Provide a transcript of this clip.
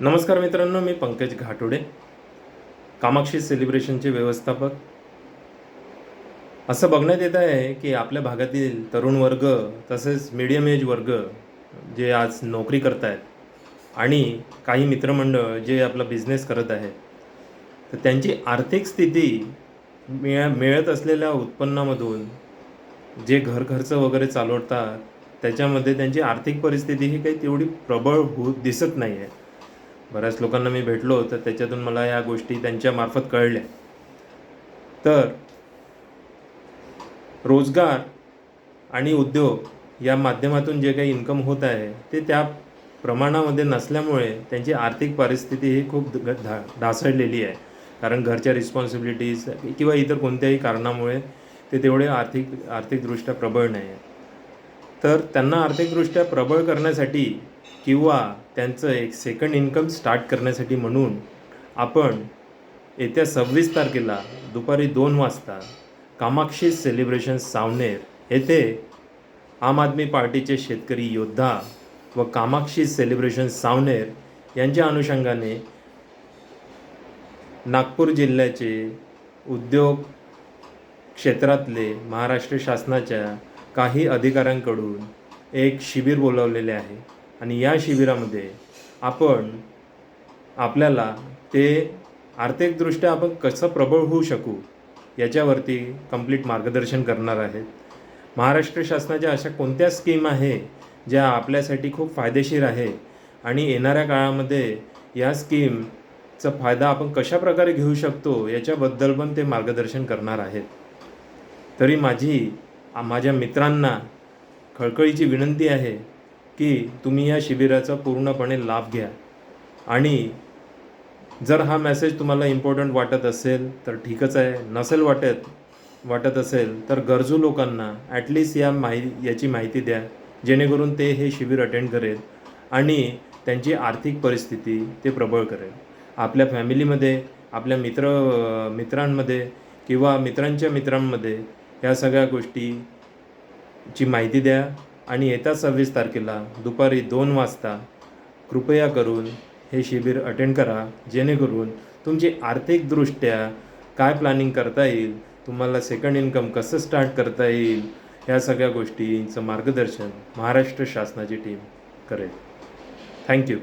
नमस्कार मित्रांनो मी पंकज घाटोडे कामाक्षी सेलिब्रेशनचे व्यवस्थापक. असं बघण्यात येत आहे की आपल्या भागातील तरुण वर्ग तसेच मीडियम एज वर्ग जे आज नोकरी करत आहेत आणि काही मित्रमंडळ जे आपला बिझनेस करत आहेत तर त्यांची आर्थिक स्थिती मिळ मिळत असलेल्या उत्पन्नामधून जे घर खर्च वगैरे चालवतात त्याच्यामध्ये त्यांची आर्थिक परिस्थिती ही काही तेवढी प्रबळ होत दिसत नाही आहे बऱ्याच लोकांना मी भेटलो तर त्याच्यातून मला या गोष्टी त्यांच्यामार्फत कळल्या. तर रोजगार आणि उद्योग या माध्यमातून जे काही इन्कम होत आहे ते त्या प्रमाणामध्ये नसल्यामुळे त्यांची आर्थिक परिस्थिती ही खूप ढा ढासळलेली आहे. कारण घरच्या रिस्पॉन्सिबिलिटीज किंवा इतर कोणत्याही कारणामुळे ते तेवढे आर्थिक आर्थिकदृष्ट्या प्रबळ नाही आहे तर त्यांना आर्थिकदृष्ट्या प्रबळ करण्यासाठी किंवा त्यांचं एक सेकंड इन्कम स्टार्ट करण्यासाठी म्हणून आपण येत्या सव्वीस तारखेला दुपारी दोन वाजता कामाक्षी सेलिब्रेशन सावनेर येथे आम आदमी पार्टीचे शेतकरी योद्धा व कामाक्षी सेलिब्रेशन सावनेर यांच्या अनुषंगाने नागपूर जिल्ह्याचे उद्योग क्षेत्रातले महाराष्ट्र शासनाच्या काही अधिकाऱ्यांकडून एक शिबिर बोलावलेले आहे. आणि या शिबिरामध्ये आपण आपल्याला ते आर्थिकदृष्ट्या आपण कसं प्रबळ होऊ शकू याच्यावरती कंप्लीट मार्गदर्शन करणार आहेत. महाराष्ट्र शासनाच्या अशा कोणत्या स्कीम आहे ज्या आपल्यासाठी खूप फायदेशीर आहे आणि येणाऱ्या काळामध्ये या स्कीमचा फायदा आपण कशा प्रकारे घेऊ शकतो याच्याबद्दल पण ते मार्गदर्शन करणार आहेत. तरी माझी माझ्या मित्रांना खळखळीची विनंती आहे की तुम्ही या शिबिराचा पूर्णपणे लाभ घ्या. आणि जर हा मेसेज तुम्हाला इम्पॉर्टंट वाटत असेल तर ठीकच आहे. नसेल वाटत वाटत असेल तर गरजू लोकांना ॲटलिस्ट या माहि याची माहिती द्या. जेणेकरून ते हे शिबिर अटेंड करेल आणि त्यांची आर्थिक परिस्थिती ते प्रबळ करेल. आपल्या फॅमिलीमध्ये आपल्या मित्र मित्रांमध्ये किंवा मित्रांच्या मित्रांमध्ये या सगळ्या गोष्टीची माहिती द्या. आणि येत्या सव्वीस तारखेला दुपारी दोन वाजता कृपया करून हे शिबिर अटेंड करा जेणेकरून तुमची आर्थिकदृष्ट्या काय प्लॅनिंग करता येईल तुम्हाला सेकंड इन्कम कसं स्टार्ट करता येईल ह्या सगळ्या गोष्टींचं मार्गदर्शन महाराष्ट्र शासनाची टीम करेल. थँक्यू